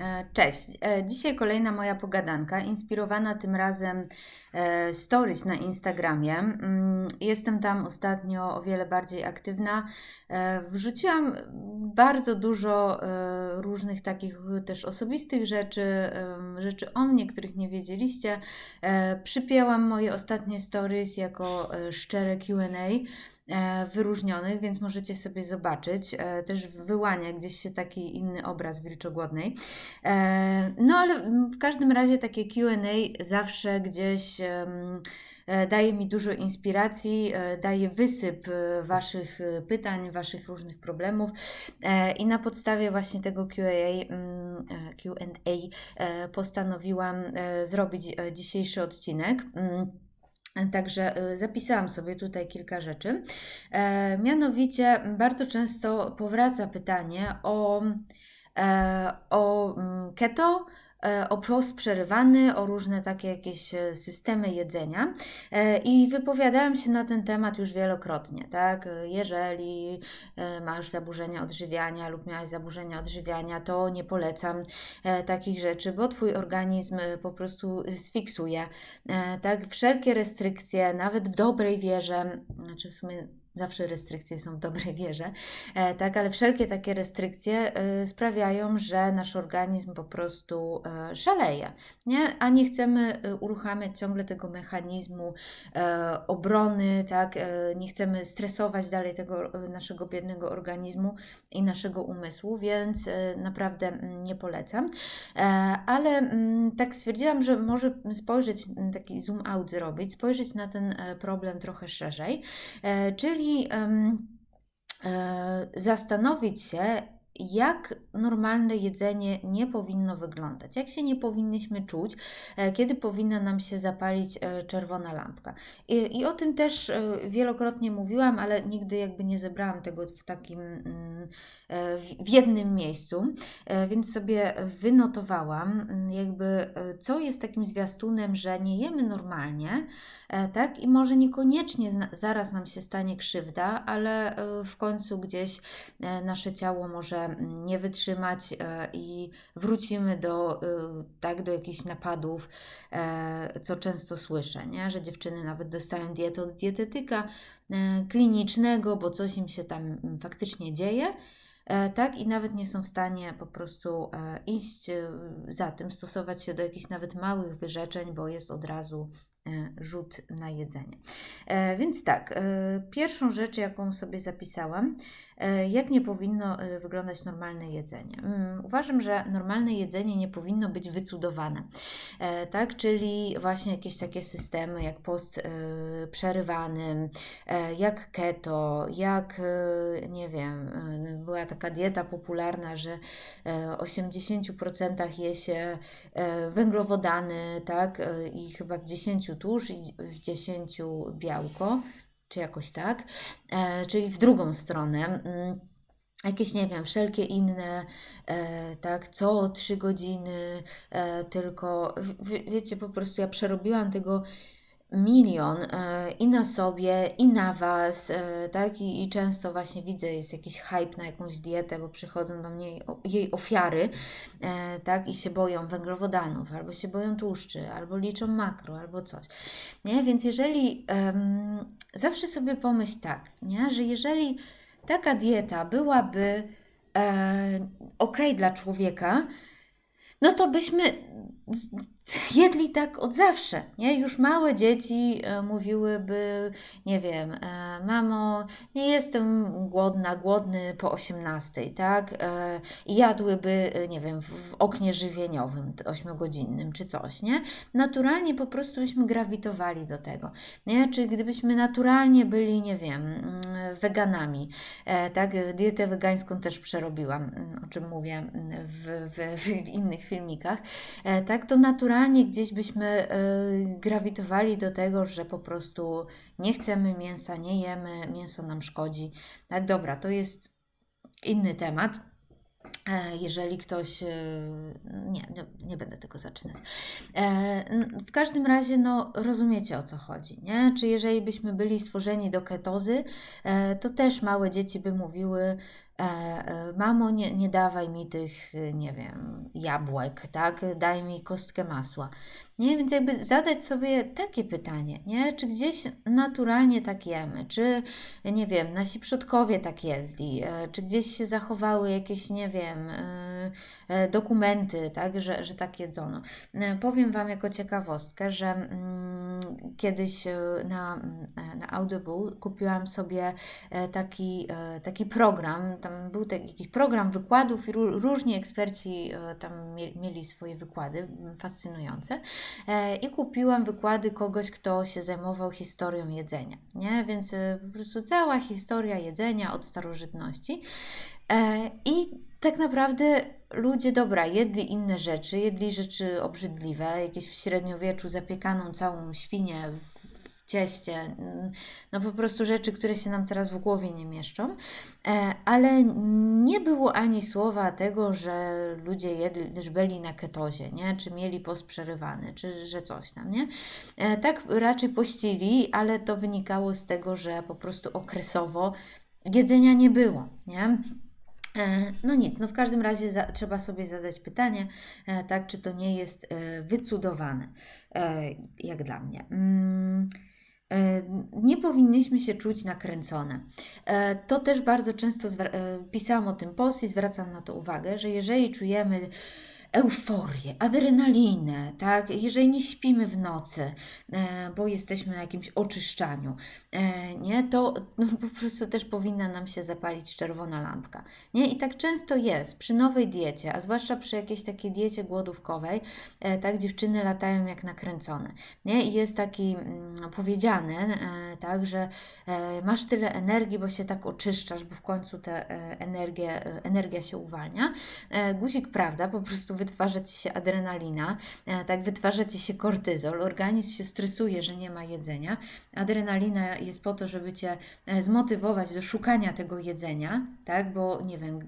E, Cześć. E, Dzisiaj kolejna moja pogadanka, inspirowana tym razem e, stories na Instagramie. Mm, Jestem tam ostatnio o wiele bardziej aktywna. Wrzuciłam bardzo dużo różnych takich też osobistych rzeczy, rzeczy o mnie, których nie wiedzieliście. Przypięłam moje ostatnie stories jako szczere Q&A wyróżnionych, więc możecie sobie zobaczyć. E, Też wyłania gdzieś się taki inny obraz wilczogłodnej. E, No ale mm, w każdym razie takie QA zawsze gdzieś e, daje mi dużo inspiracji, e, daje wysyp e, Waszych e, pytań, Waszych różnych problemów E, i na podstawie właśnie tego QA, mm, e, Q&A e, postanowiłam e, zrobić e, dzisiejszy odcinek. Także e, zapisałam sobie tutaj kilka rzeczy. E, mianowicie bardzo często powraca pytanie o, e, o mm, keto, o post przerywany, o różne takie jakieś e, systemy jedzenia. E, I wypowiadałam się na ten temat już wielokrotnie, tak? E, Jeżeli e, masz zaburzenia odżywiania lub miałaś zaburzenia odżywiania, to nie polecam e, takich rzeczy, bo Twój organizm e, po prostu sfiksuje E, tak, wszelkie restrykcje, nawet w dobrej wierze, znaczy w sumie zawsze restrykcje są w dobrej wierze, e, tak, ale wszelkie takie restrykcje e, sprawiają, że nasz organizm po prostu e, szaleje, nie? A nie chcemy uruchamiać ciągle tego mechanizmu obrony, tak, nie chcemy stresować dalej tego naszego biednego organizmu i naszego umysłu, więc naprawdę mm, nie polecam. Ale mm, tak stwierdziłam, że może spojrzeć, taki zoom out zrobić, spojrzeć na ten problem trochę szerzej, czyli em, e, zastanowić się, jak normalne jedzenie nie powinno wyglądać, jak się nie powinniśmy czuć, e, kiedy powinna nam się zapalić e, czerwona lampka. I, I o tym też e, wielokrotnie mówiłam, ale nigdy jakby nie zebrałam tego w takim, mm, w jednym miejscu, więc sobie wynotowałam, mm, jakby co jest takim zwiastunem, że nie jemy normalnie, tak? I może niekoniecznie zaraz nam się stanie krzywda, ale w końcu gdzieś nasze ciało może nie wytrzymać e, i wrócimy do, e, tak, do jakichś napadów, e, co często słyszę, nie? Że dziewczyny nawet dostają dietę od dietetyka klinicznego, bo coś im się tam faktycznie dzieje. Tak, i nawet nie są w stanie po prostu iść za tym, stosować się do jakichś nawet małych wyrzeczeń, bo jest od razu rzut na jedzenie. E, Więc tak, e, pierwszą rzecz, jaką sobie zapisałam, e, jak nie powinno e, wyglądać normalne jedzenie. Mm, Uważam, że normalne jedzenie nie powinno być wycudowane, E, tak, czyli właśnie jakieś takie systemy jak post e, przerywany, e, jak keto, jak e, nie wiem, e, była taka dieta popularna, że e, 80% je się e, węglowodany, tak, e, i chyba w 10 tłuszcz i w 10 białko, czy jakoś tak, e, czyli w drugą stronę. Mm, Jakieś, nie wiem, wszelkie inne, e, tak, co trzy godziny, e, tylko, w- wiecie, po prostu ja przerobiłam tego milion e, i na sobie, i na Was, e, tak? I, I często właśnie widzę, jest jakiś hype na jakąś dietę, bo przychodzą do mnie jej, ofiary, e, tak? I się boją węglowodanów, albo się boją tłuszczy, albo liczą makro, albo coś, nie? Więc jeżeli, em, zawsze sobie pomyśl tak, nie? Że jeżeli taka dieta byłaby e, ok dla człowieka, no to byśmy jedli tak od zawsze, nie? Już małe dzieci e, mówiłyby, nie wiem, e, mamo, nie jestem głodna, głodny po 18, tak? E, I jadłyby, nie wiem, w, oknie żywieniowym 8-godzinnym czy coś, nie? Naturalnie po prostu byśmy grawitowali do tego, nie? Czy gdybyśmy naturalnie byli, nie wiem, mm, weganami, tak? Dietę wegańską też przerobiłam, mm, o czym mówię mm, w, w, w innych filmikach, tak? To naturalnie gdzieś byśmy e, grawitowali do tego, że po prostu nie chcemy mięsa, nie jemy, mięso nam szkodzi. Tak, dobra, to jest inny temat. E, Jeżeli ktoś. e, Nie, nie, będę tego zaczynać. E, W każdym razie, no, rozumiecie o co chodzi, nie? Czy jeżeli byśmy byli stworzeni do ketozy, e, to też małe dzieci by mówiły, mamo, nie, nie dawaj mi tych, e, nie wiem, jabłek, tak? Daj mi kostkę masła. Nie? Więc jakby zadać sobie takie pytanie, nie? Czy gdzieś naturalnie tak jemy? Czy, nie wiem, nasi przodkowie tak jedli? Czy gdzieś się zachowały jakieś, nie wiem, dokumenty, tak? Że, że tak jedzono? Powiem Wam jako ciekawostkę, że mm, kiedyś na, na Audible kupiłam sobie taki, taki program, tam był taki, jakiś program wykładów i różni eksperci e, tam mieli swoje wykłady fascynujące e, i kupiłam wykłady kogoś, kto się zajmował historią jedzenia, nie? Więc e, po prostu cała historia jedzenia od starożytności i tak naprawdę ludzie, dobra, jedli inne rzeczy, jedli rzeczy obrzydliwe, jakieś w średniowieczu zapiekaną całą świnię w cieście, no po prostu rzeczy, które się nam teraz w głowie nie mieszczą, e, ale nie było ani słowa tego, że ludzie jedli, że byli na ketozie, nie? czy mieli post przerywany, czy że coś tam, nie? E, tak raczej pościli, ale to wynikało z tego, że po prostu okresowo jedzenia nie było, nie? E, no nic, no w każdym razie za, trzeba sobie zadać pytanie, e, tak, czy to nie jest e, wycudowane, jak dla mnie. Mm. Nie powinnyśmy się czuć nakręcone. To też bardzo często pisałam o tym post i zwracam na to uwagę, że jeżeli czujemy euforię, adrenalinę, tak? Jeżeli nie śpimy w nocy, e, bo jesteśmy na jakimś oczyszczaniu, e, nie? To no, po prostu też powinna nam się zapalić czerwona lampka, nie? I tak często jest przy nowej diecie, a zwłaszcza przy jakiejś takiej diecie głodówkowej, e, tak? Dziewczyny latają jak nakręcone, nie? I jest taki mm, powiedziane, tak, że masz tyle energii, bo się tak oczyszczasz, bo w końcu ta energia, energia się uwalnia. Guzik, prawda, po prostu wytwarza ci się adrenalina, e, tak wytwarza ci się kortyzol, organizm się stresuje, że nie ma jedzenia. Adrenalina jest po to, żeby cię e, zmotywować do szukania tego jedzenia, tak, bo nie wiem,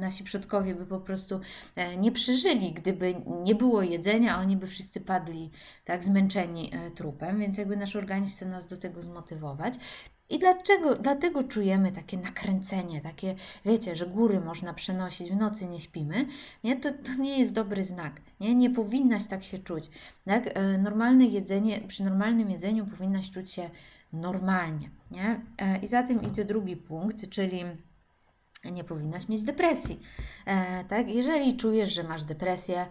nasi przodkowie by po prostu e, nie przeżyli, gdyby nie było jedzenia, a oni by wszyscy padli tak zmęczeni trupem, więc jakby nasz organizm chce nas do tego zmotywować. I dlaczego, dlatego czujemy takie nakręcenie, takie, wiecie, że góry można przenosić, w nocy nie śpimy, nie? To, to nie jest dobry znak, nie? Nie powinnaś tak się czuć, tak? E, normalne jedzenie, przy normalnym jedzeniu powinnaś czuć się normalnie, nie? E, I za tym idzie drugi punkt, czyli nie powinnaś mieć depresji. E, tak? Jeżeli czujesz, że masz depresję,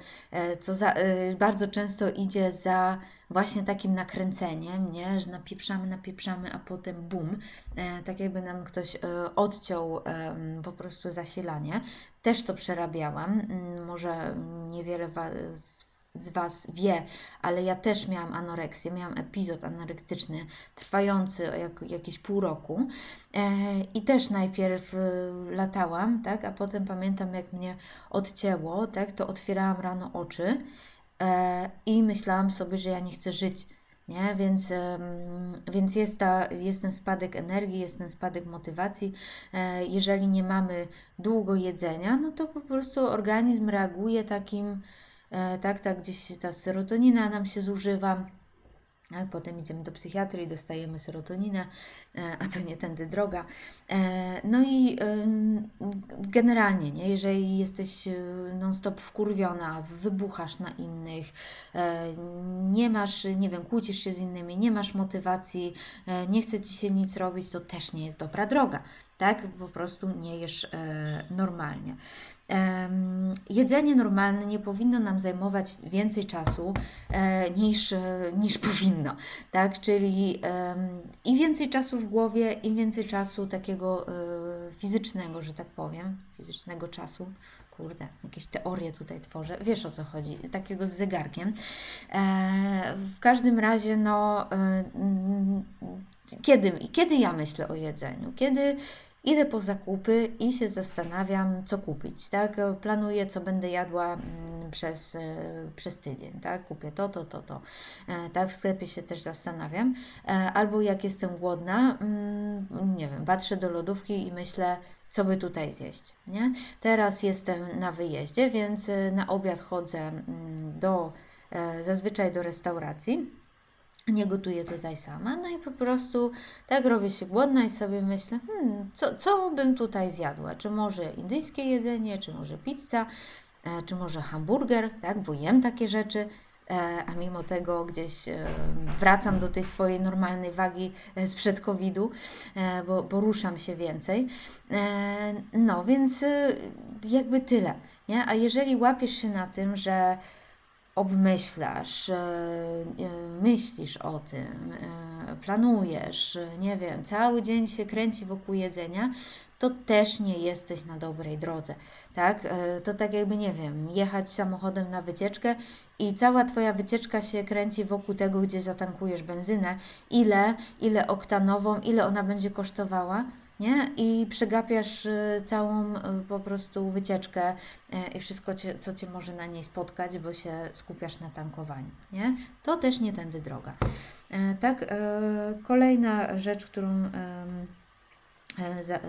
co za, bardzo często idzie za właśnie takim nakręceniem, nie? że napieprzamy, napieprzamy, a potem bum, e, tak jakby nam ktoś e, odciął po prostu zasilanie. Też to przerabiałam. Mm, może niewiele Was z Was wie, ale ja też miałam anoreksję, miałam epizod anorektyczny trwający jak, jakieś pół roku e, i też najpierw e, latałam, tak, a potem pamiętam jak mnie odcięło, tak, to otwierałam rano oczy i myślałam sobie, że ja nie chcę żyć. Nie? Więc, więc jest, ta, jest ten spadek energii, jest ten spadek motywacji. E, jeżeli nie mamy długo jedzenia, no to po prostu organizm reaguje takim, E, tak, tak, gdzieś ta serotonina nam się zużywa. Tak, potem idziemy do psychiatry i dostajemy serotoninę, e, a to nie tędy droga. E, no i generalnie, nie, jeżeli jesteś non-stop wkurwiona, wybuchasz na innych, nie masz, nie wiem, kłócisz się z innymi, nie masz motywacji, nie chce ci się nic robić, to też nie jest dobra droga. Tak, po prostu nie jesz normalnie jedzenie normalne nie powinno nam zajmować więcej czasu e, niż, e, niż powinno, tak? Czyli im więcej czasu w głowie, im więcej czasu takiego e, fizycznego, że tak powiem, fizycznego czasu, kurde, jakieś teorie tutaj tworzę, wiesz o co chodzi, takiego z zegarkiem. w każdym razie, no, kiedy, kiedy ja myślę o jedzeniu? Kiedy Idę po zakupy i się zastanawiam, co kupić, tak? Planuję, co będę jadła mm, przez, e, przez tydzień, tak? Kupię to, to, to, to. E, tak, w sklepie się też zastanawiam. E, albo jak jestem głodna, mm, nie wiem, patrzę do lodówki i myślę, co by tutaj zjeść, nie? Teraz jestem na wyjeździe, więc na obiad chodzę mm, do, zazwyczaj do restauracji nie gotuję tutaj sama. No i po prostu tak robię się głodna i sobie myślę, hmm, co, co bym tutaj zjadła? Czy może indyjskie jedzenie, czy może pizza, e, czy może hamburger, tak? Bo jem takie rzeczy. E, a mimo tego gdzieś e, wracam do tej swojej normalnej wagi e, sprzed COVID-u, e, bo, bo ruszam się więcej. E, no więc e, jakby tyle. Nie? A jeżeli łapiesz się na tym, że obmyślasz, e, e, myślisz o tym, e, planujesz, nie wiem, cały dzień się kręci wokół jedzenia, to też nie jesteś na dobrej drodze, tak? To tak jakby, nie wiem, jechać samochodem na wycieczkę i cała Twoja wycieczka się kręci wokół tego, gdzie zatankujesz benzynę, ile, ile oktanową, ile ona będzie kosztowała, nie? I przegapiasz e, całą e, po prostu wycieczkę e, i wszystko, co Cię może na niej spotkać, bo się skupiasz na tankowaniu, nie? To też nie tędy droga. Tak, kolejna rzecz, którą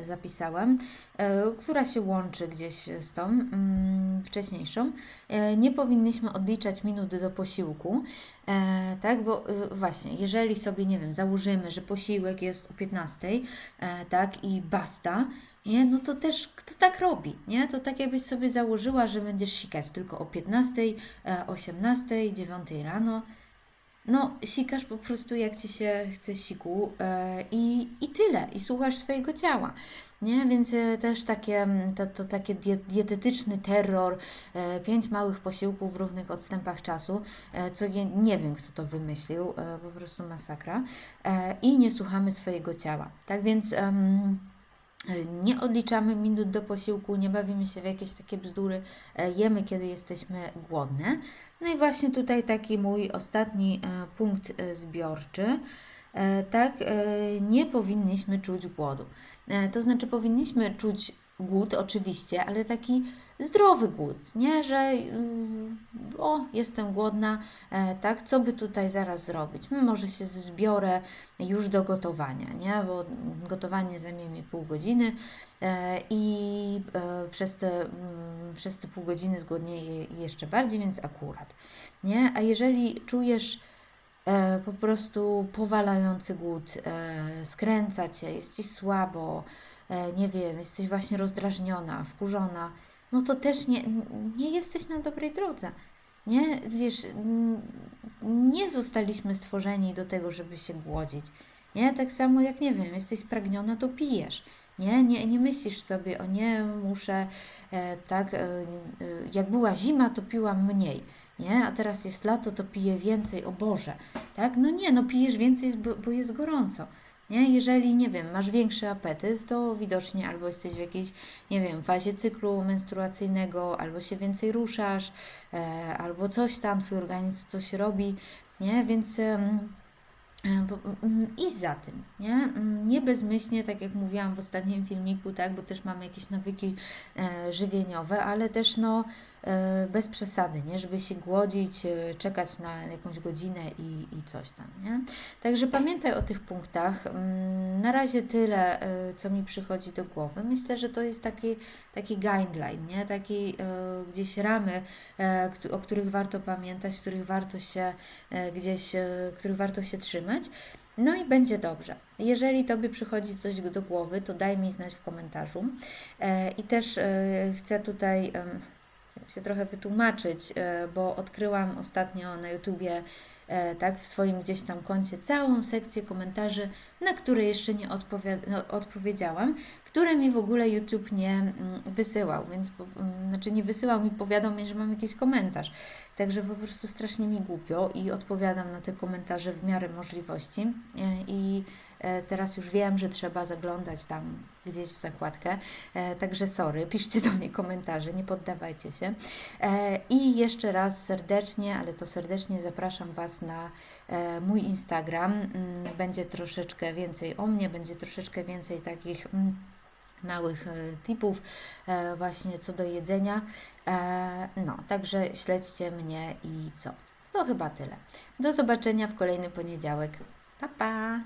zapisałam, e, która się łączy gdzieś z tą mm, wcześniejszą. E, nie powinniśmy odliczać minut do posiłku, e, tak, bo e, właśnie, jeżeli sobie, nie wiem, założymy, że posiłek jest o 15, e, tak, i basta, nie, no to też kto tak robi, nie? To tak jakbyś sobie założyła, że będziesz sikać tylko o 15, e, 18, 9 rano, no, sikasz po prostu jak ci się chce siku e, i, i tyle, i słuchasz swojego ciała. Nie? Więc e, też takie, mm, to, to takie die, dietetyczny terror, e, pięć małych posiłków w równych odstępach czasu, co je, nie wiem kto to wymyślił, po prostu masakra. I nie słuchamy swojego ciała. Tak więc. em, nie odliczamy minut do posiłku, nie bawimy się w jakieś takie bzdury, e, jemy kiedy jesteśmy głodne. No i właśnie tutaj taki mój ostatni e, punkt e, zbiorczy. Tak, nie powinniśmy czuć głodu. To znaczy, powinniśmy czuć głód, oczywiście, ale taki zdrowy głód, nie, że mm, o, jestem głodna, e, tak, co by tutaj zaraz zrobić? Hmm, Może się zbiorę już do gotowania, nie, bo gotowanie zajmie mi pół godziny e, i e, przez te, mm, przez te pół godziny zgłodnieję jeszcze bardziej, więc akurat, nie, a jeżeli czujesz po prostu powalający głód, skręca cię, jest ci słabo, nie wiem, jesteś właśnie rozdrażniona, wkurzona, no to też nie, nie jesteś na dobrej drodze. Nie, wiesz, nie zostaliśmy stworzeni do tego, żeby się głodzić. Nie, tak samo jak nie wiem, jesteś spragniona, to pijesz. Nie, nie, nie myślisz sobie, o nie, muszę, e, tak, e, e, jak była zima, to piłam mniej, nie, a teraz jest lato, to piję więcej, o Boże, tak, no nie, no pijesz więcej, bo jest gorąco, nie, jeżeli, nie wiem, masz większy apetyt, to widocznie albo jesteś w jakiejś, nie wiem, fazie cyklu menstruacyjnego, albo się więcej ruszasz, e, albo coś tam, twój organizm coś robi, nie, więc... E, mm, iść za tym, nie? Mm, Nie bezmyślnie, tak jak mówiłam w ostatnim filmiku, tak, bo też mamy jakieś nawyki e, żywieniowe, ale też no bez przesady, nie? Żeby się głodzić, e, czekać na jakąś godzinę i, i coś tam, nie? Także pamiętaj o tych punktach. Mm, Na razie tyle, e, co mi przychodzi do głowy. Myślę, że to jest taki, taki guideline, nie? Taki e, gdzieś ramy, e, o których warto pamiętać, których warto się e, gdzieś, e, których warto się trzymać. No i będzie dobrze. Jeżeli Tobie przychodzi coś do głowy, to daj mi znać w komentarzu. E, I też e, chcę tutaj się trochę wytłumaczyć, e, bo odkryłam ostatnio na YouTubie, e, tak, w swoim gdzieś tam koncie całą sekcję komentarzy, na które jeszcze nie no, odpowiedziałam, które mi w ogóle YouTube nie mm, wysyłał, więc mm, znaczy nie wysyłał mi powiadomień, że mam jakiś komentarz. Także po prostu strasznie mi głupio i odpowiadam na te komentarze w miarę możliwości. E, I teraz już wiem, że trzeba zaglądać tam gdzieś w zakładkę. E, Także sorry, piszcie do mnie komentarze, nie poddawajcie się. E, I jeszcze raz serdecznie, ale to serdecznie zapraszam Was na e, mój Instagram. Mm, Będzie troszeczkę więcej o mnie, będzie troszeczkę więcej takich. mm, małych e, tipów e, właśnie co do jedzenia. E, No, także śledźcie mnie i co? To chyba tyle. Do zobaczenia w kolejny poniedziałek. Pa, pa!